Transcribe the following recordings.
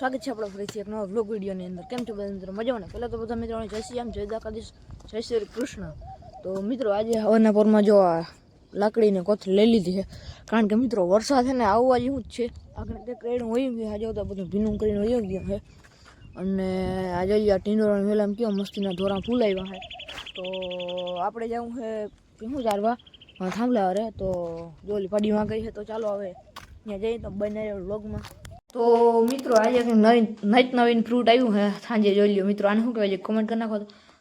મિત્રો સ્વાગત છે આપણો ફરીથી એક નવા બ્લોગ વિડીયોની અંદર. કેમ છો બધા મિત્રો? મજામાં પહેલાં તો બધા મિત્રોને જય શ્રી રામ, જય દ્વારકાધીશ, જય શ્રી કૃષ્ણ. તો મિત્રો, આજે હવાના પોરમાં જો આ લાકડીને કોથળી લઈ લીધી છે. કારણ કે મિત્રો, વરસાદ છે ને, આવવા જેવું જ છે. આગળ તે રેડું હોય ગયું આજે તો બધું ભીનું કરીને હોય ગયું છે. અને આજે આ ટીંડોળા વેલામાં કેવા મસ્તીના ધોરા ફૂલાવ્યા છે. તો આપણે જવું છે શું ચાલવા થાંભલા રે તો જોલી પાડીમાં ગઈ છે, તો ચાલો હવે ત્યાં જઈએ તો બને વ્લોગમાં તો મિત્રો આજે નવી નવી નવીન ફ્રૂટ આવ્યું છે સાંજે જોઈ લ્યો. મિત્રો, આને શું કહેવાય? છે કોમેન્ટ કરી નાખો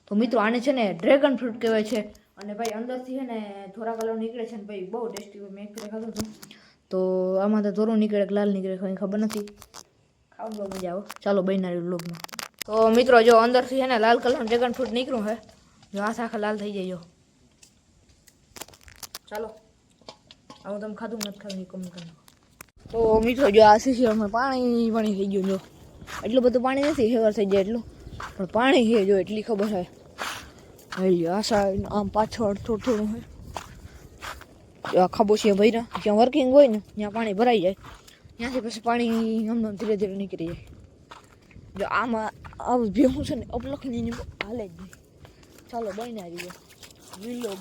તો. મિત્રો, આને છે ને ડ્રેગન ફ્રૂટ કહેવાય છે. અને ભાઈ, અંદરથી છે ને થોડા કલર નીકળે છે ને ભાઈ, બહુ ટેસ્ટી મેં એક ખાધું હતું. તો આમાં તો ધોરું નીકળે કે લાલ નીકળે, કંઈ ખબર નથી. ખાવું બહુ મજા આવો. ચાલો બહેનારી વ્લોગમાં તો મિત્રો, જો અંદરથી છે ને લાલ કલરનું ડ્રેગન ફ્રૂટ નીકળ્યું છે જો આ આખા લાલ થઈ જાય જો. ચાલો. આવું તમે ખાધું નથી ખાધું કમ કરી તો મિત્રો, જો આ શિશિરમાં પાણી પાણી થઈ ગયું, જો. એટલું બધું પાણી નથી, હેવર થઈ જાય એટલું. પણ પાણી છે, જો, એટલી ખબર છે હઈ આ સાઈડ આમ પાછળ થોડું થોડું હોય. આ ખાબોચિયા ભર્યા. જ્યાં વર્કિંગ હોય ને, ત્યાં પાણી ભરાઈ જાય. ત્યાંથી પછી પાણી આમ ધીરે ધીરે નીકળી જાય. જો આમાં આ ભેહું છે ને, અપલખની હાલે જ નહીં. ચાલો, બની આવી ગયો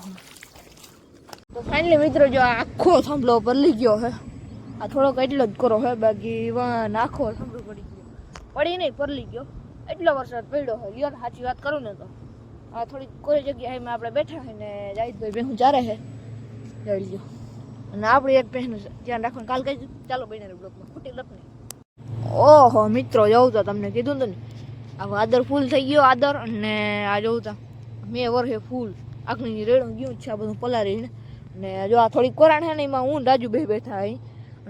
તો ફાઇનલી મિત્રો, જો આખો થાંભલો પલળી ગયો છે. આ થોડોક એટલો જ કરો હે, બાકી નાખો થાંભલો પડી ગયો. પડી નહીં, પરલી ગયો. એટલો વરસાદ પડ્યો હોય ને, સાચી વાત કરું ને તો. આ થોડી કોઈ જગ્યાએ આપણે બેઠા હોય ને જાહિદભાઈ બેહું ચારે છે જઈ લ્યો. અને આપણે એક બહેન ધ્યાન રાખવાનું કાલ કઈ ચાલો બહેને બ્લોકમાં ખૂટી લપને ઓહો, મિત્રો જવું તો તમને કીધું ને આ આદર ફૂલ થઈ ગયો આદર અને આ જવું તા મેં વરસે ફૂલ. આખની રેડું ગયું છે, આ બધું પલારીને ને. જો આ થોડીક કોરાણ છે ને, એમાં હું રાજુ બેઠા અહીં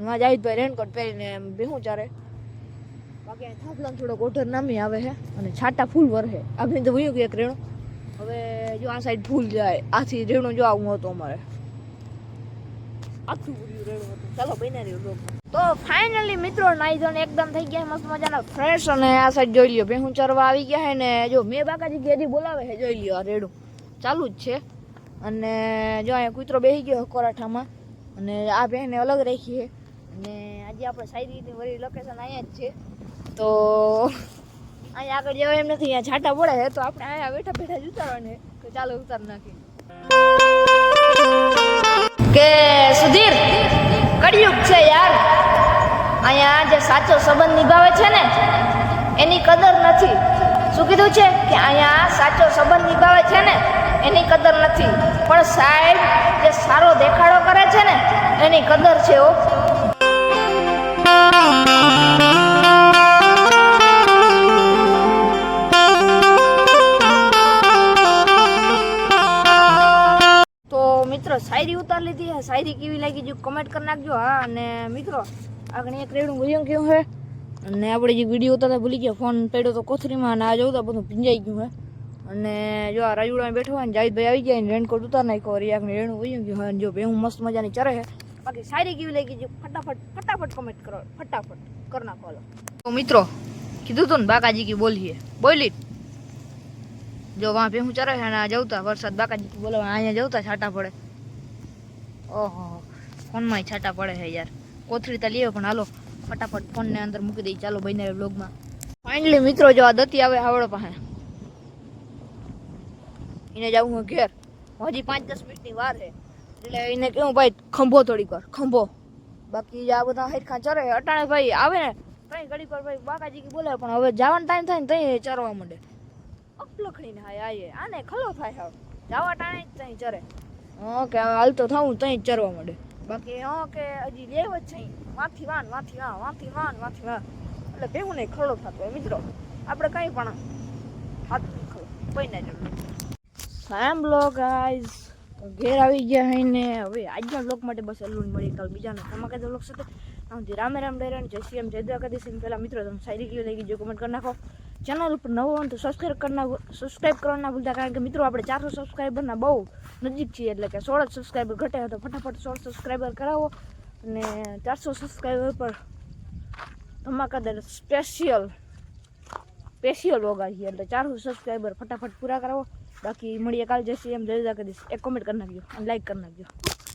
મારા જાહિદભાઈ રેનકોટ પહેરીને એમ બેહું ચારે. બાકી થાંભલામાં થોડોક ઓઢર નામી આવે છે અને છાટા ફૂલ વરહે. આપણે તો વયું એક રેણું. હવે જો આ સાઈડ ફૂલ જાય, આથી રેણું જો આવું હતું અમારે. આખું રેણું હતું. ચાલો બને રહ્યું તો ફાઇનલી મિત્રો, નાઈ જણ એકદમ થઈ ગયા મસ્ત મજાના ફ્રેશ અને આ સાઈડ જોઈ લ્યો. ભેહું ચરવા આવી ગયા છે ને જો મેં બાકાજી ગેડી બોલાવે છે જોઈ લ્યો આ રેડું ચાલુ જ છે. અને જો અહીંયા કૂતરો બેસી ગયો કોરાઠામાં. અને આ બહેને અલગ રાખી છે અને આજે આપણે સાયરીની વળી લોકેશન અહીંયા જ છે. તો અહીંયા આગળ જવા એમ નથી, અહીંયા છાંટા પડે છે, તો આપણે અહીંયા બેઠા બેઠા જ ઉતારવાને તો ચાલો ઉતાર નાખીએ. કે સુધીર કડિયુગ છે યાર. અહીંયા જે સાચો સંબંધ નિભાવે છે ને, એની કદર નથી. શું કીધું છે? કે અહીંયા સાચો સંબંધ નિભાવે છે ને, એની કદર નથી. પણ સાહેબ, જે સારો દેખાડો કરે છે ને, એની કદર છે ઓ મિત્રો, શાયરી ઉતાર લીધી હે શાયરી કેવી લાગી જો કમેન્ટ કરી નાખજો. હા, અને મિત્રો આગળ એક રેડું વયું કેવું છે. અને આપણે જે વીડિયો ઉતારતા ભૂલી ગયા, ફોન પડ્યો તો કોથરીમાં અને આ જવું તો બધું ભીંજાઈ ગયું હે અને જો આ રાજુડામાં બેઠો હોય ને, જાહિદભાઈ આવી ને રેનકોટ ઉતાર નાખ્યો. આગળ રેણું વયું ગયું હોય જો ભેહું મસ્ત મજાની ચરે છે. બાકી શાયરી કેવી લાગી જો ફટાફટ ફટાફટ કમેન્ટ કરો. ફટાફટ, કરી નાખો મિત્રો, કીધું તું ને બાકાજી કી બોલીએ. બોલી. જો વાં ભેહું ચરે છે અને જવતા, વરસાદ બાકાજી બોલો અહીંયા જવતા છાટા પડે. ઓહો, ફોનમાં છાટા પડે છે યાર. કોથળી તો લેવો પણ હાલો, ફટાફટ ફોનને અંદર મૂકી દઈ, ચાલો બને બ્લોગમાં ફાઇનલી મિત્રો, જો આ દતી આવે આવડો પાસે. એને જાઉં હું ઘેર. હજી પાંચ દસ મિનિટની વાર છે. એટલે એને કેવું ભાઈ, ખંભો થોડીક વાર, ખંભો. બાકી આ બધા હેરખા ચરે અટાણે ભાઈ, આવે ને. તઈ ઘડીક ભાઈ બાકાજી કી બોલાવે, પણ હવે જવાનો ટાઈમ થાય ને તઈ ચરવા માંડે. અપલખણીને હાય આયે. આને ખલો થાય હાવ. જવા ટાણે જ તઈ ચરે. હા કે હવે હાલતો થાવું તઈ જ ચરવા માંડે. બાકી હા કે હજી લેવ જ છે. વાથી વાન વાથી વાન વાથી વાન વાથી વાન એટલે ભેગું નહીં ખલો થતો હોય મિત્રો. આપણે કંઈ પણ નહીં ખરો કોઈ ના જરૂર સાંભળો ગાઈઝ ઘેર આવી ગયા હઈ ને. હવે આજના બ્લોક માટે બસ જ મળી કાલ બીજાનો ધમાકેદાર બ્લોક સાથે. રામે રામ ડેરા જય શ્રી રામ જય દ્વારકાધીશ પહેલાં મિત્રો તમે શાયરી કેવી લાગી જો કમેન્ટ કરી નાખો. ચેનલ ઉપર નવો હોય તો સબસ્ક્રાઈબ કરના સબસ્ક્રાઈબ કરવાના ના ભૂલતા કારણ કે મિત્રો આપણે ચારસો સબસ્ક્રાઈબરના બહુ નજીક છીએ એટલે કે સોળ સબસ્ક્રાઈબર ઘટે તો ફટાફટ સોળ સબસ્ક્રાઈબર કરાવો. અને ચારસો સબસ્ક્રાઈબર પર ધમાકાદાર સ્પેશિયલ સ્પેશિયલ વગાડીએ એટલે ચારસો સબસ્ક્રાઈબર ફટાફટ પૂરા કરાવો. બાકી મળીએ કાલ જશે એમ જય દ્વારકાધીશ એક કોમેન્ટ કરી નાખજો અને લાઈક કરી નાખજો.